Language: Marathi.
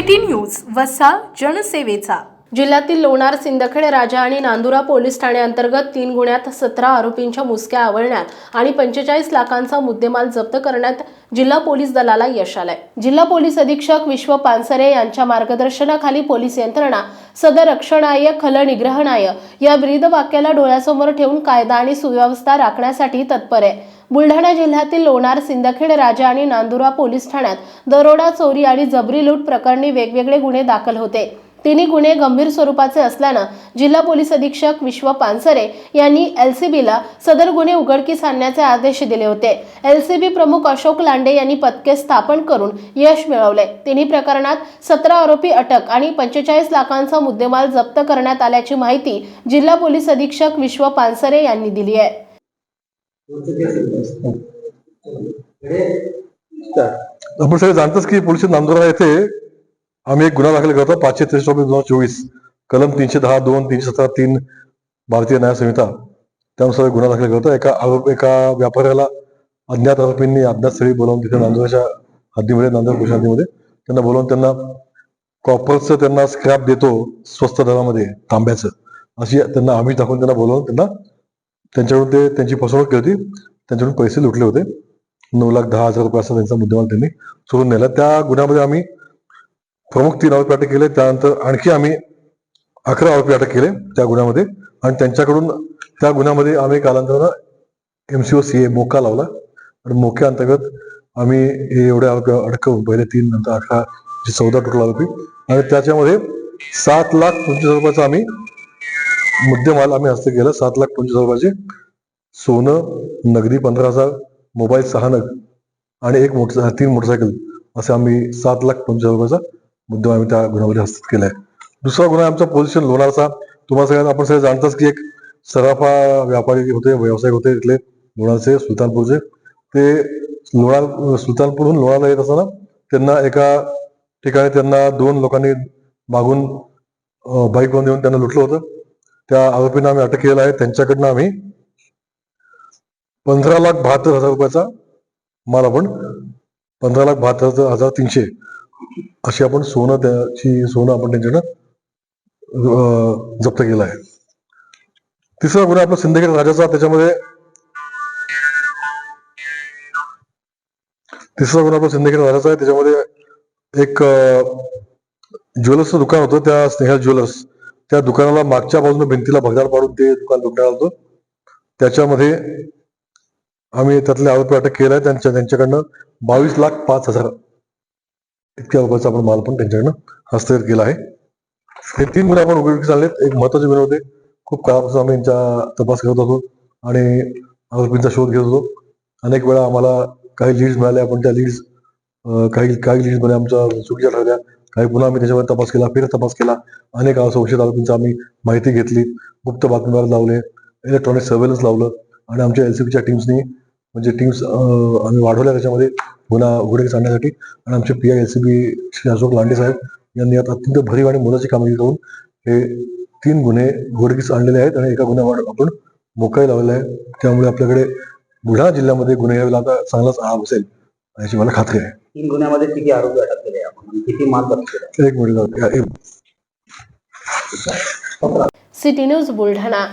सिटी न्यूज वसा जनसेवेचा. जिल्ह्यातील लोणार सिंदखेड राजा आणि नांदुरा पोलीस ठाण्याअंतर्गत तीन गुन्ह्यात सतरा आरोपींच्या मुसक्या आवळण्यात आणि पंचेचाळीस लाखांचा मुद्देमाल जप्त करण्यात जिल्हा पोलीस दलाला यश आलंय. जिल्हा पोलीस अधीक्षक विश्व पानसरे यांच्या मार्गदर्शनाखाली पोलीस यंत्रणा सदरक्षणाय खलनिग्रहणाय खल निग्रहणाय या ब्रीद वाक्याला डोळ्यासमोर ठेवून कायदा आणि सुव्यवस्था राखण्यासाठी तत्पर आहे. बुलढाणा जिल्ह्यातील लोणार सिंदखेड राजा आणि नांदुरा पोलीस ठाण्यात दरोडा चोरी आणि जबरी लूट प्रकरणी वेगवेगळे गुन्हे दाखल होते. तिन्ही गुन्हे गंभीर स्वरूपाचे असल्यानं जिल्हा पोलीस अधीक्षक विश्व पानसरे यांनी एलसीबीला सदर गुन्हे उघडकीस आणण्याचे आदेश दिले होते. एलसीबी प्रमुख अशोक लांडे यांनी पथके स्थापन करून यश मिळवले. तिन्ही प्रकरणात सतरा आरोपी अटक आणि पंचेचाळीस लाखांचा मुद्देमाल जप्त करण्यात आल्याची माहिती जिल्हा पोलीस अधीक्षक विश्व पानसरे यांनी दिली आहे. आपण सगळे जाणतोच की पोलीस नांदुरा येथे आम्ही एक गुन्हा दाखल करतो. पाचशे त्रेसष्ट दोन हजार चोवीस. कलम तीनशे दहा दोन तीनशे सतरा तीन भारतीय न्याय संहिता. त्यानुसार गुन्हा दाखल करतो. एका आरोप एका व्यापाऱ्याला अज्ञात आरोपींनी अज्ञात स्थळी बोलावून तिथे नांदुराच्या हद्दीमध्ये नांदुरा कृषी हद्दीमध्ये त्यांना बोलावून त्यांना कॉपरचं त्यांना स्क्रॅप देतो स्वस्त दरामध्ये तांब्याचं. अशी त्यांना आम्ही दाखवून त्यांना बोलावून त्यांना त्यांच्याकडून ते त्यांची फसवणूक केली होती. त्यांच्याकडून पैसे लुटले होते. नऊ लाख दहा हजार रुपये असा त्यांचा मुद्देमाल त्यांनी सोडून नेला. त्या गुन्ह्यामध्ये आम्ही प्रमुख तीन आरोपी अटक केले त्यानंतर आणखी आम्ही अकरा आरोपी अटक केले त्या गुन्ह्यामध्ये. आणि त्यांच्याकडून त्या गुन्ह्यामध्ये आम्ही कालांतरानं एमसीओ सी ए मोका लावला. आणि मोक्या अंतर्गत आम्ही एवढे आरोपी अडकवून पहिले तीन नंतर अकरा चौदा टोटल आरोपी. आणि त्याच्यामध्ये सात लाख पंचवीस रुपयाचा आम्ही मुद्देमाल आम्ही हस्त केला. सात लाख पंचवीस रुपयाचे सोनं नगदी पंधरा हजार मोबाईल सहा नग आणि एक मोटर तीन मोटरसायकल असे आम्ही सात लाख पंचवीस रुपयाचा मुद्दा आम्ही त्या गुन्ह्यामध्ये हस्तगत केलाय. दुसरा गुन्हा आमचा पोझिशन लोणारचा. तुम्हाला सगळ्यांना आपण सगळे जाणताच की एक सराफा व्यापारी होते व्यावसायिक होते इथले लोणारचे सुलतानपूरचे. ते लोणार सुलतानपूरहून लोणारला येत असताना त्यांना एका ठिकाणी त्यांना दोन लोकांनी मागून बाईकवर येऊन त्यांना लुटलं होतं. त्या आरोपींना आम्ही अटक केलेला आहे. त्यांच्याकडनं आम्ही पंधरा लाख बहात्तर हजार रुपयाचा माल आपण पंधरा लाख बहात्तर हजार तीनशे अशी आपण सोनं त्याची सोनं आपण त्यांच्याकडं जप्त केलं आहे. तिसरा गुन्हा आपला सिंदखेड राजाचा त्याच्यामध्ये तिसरा गुन्हा आपला सिंदखेड राजाचा आहे. त्याच्यामध्ये एक ज्वेलर्सचं दुकान होतं त्या स्नेहल ज्वेलर्स. त्या दुकानाला मागच्या बाजूने भिंतीला भगदार पाडून ते दुकान लुटण्यात होतं. त्याच्यामध्ये आम्ही त्यातले आरोपी अटक केलाय त्यांच्या त्यांच्याकडनं बावीस लाख पाच हजार इतक्या लोकांचा आपण माल पण त्यांच्याकडनं हस्तगत केला आहे. हे तीन गुन्हे आपण उघडकीस आणलेत एक महत्त्वाचे गुन्हे होते. खूप काळापासून आम्ही यांचा तपास करत होतो आणि आरोपींचा शोध घेत होतो. अनेक वेळा आम्हाला काही लीड्स मिळाल्या पण त्या लीड्स काही काही लीड्समध्ये आमच्या चुकीच्या ठरल्या. काही पुन्हा आम्ही त्याच्यावर तपास केला फिर तपास केला. अनेक संशयित आरोपींचा आम्ही माहिती घेतली. गुप्त बातमीवर लावले इलेक्ट्रॉनिक सर्व्हेलन्स लावलं आणि आमच्या एलसीबीच्या टीम्सनी म्हणजे टीम्स आम्ही वाढवल्या त्याच्यामध्ये गुन्हा उघडकीस आणण्यासाठी. आणि आमचे P I LCB Shri Ashok Lande साहेब यांनी आता अत्यंत भरीव आणि मोलाची कामगिरी करून हे तीन गुन्हे उघडकीस आणलेले आहेत आणि एका गुन्ह्यावर आपण मोकाई लावलेला आहे. त्यामुळे आपल्याकडे बुलढाणा जिल्ह्यामध्ये गुन्हेगारीला आता चांगलाच आळा बसेल याची मला खात्री आहे. तीन गुन्ह्यामध्ये किती आरोपी अटक केले आपण? किती माल केला? एक मिनिट. City news Buldhana.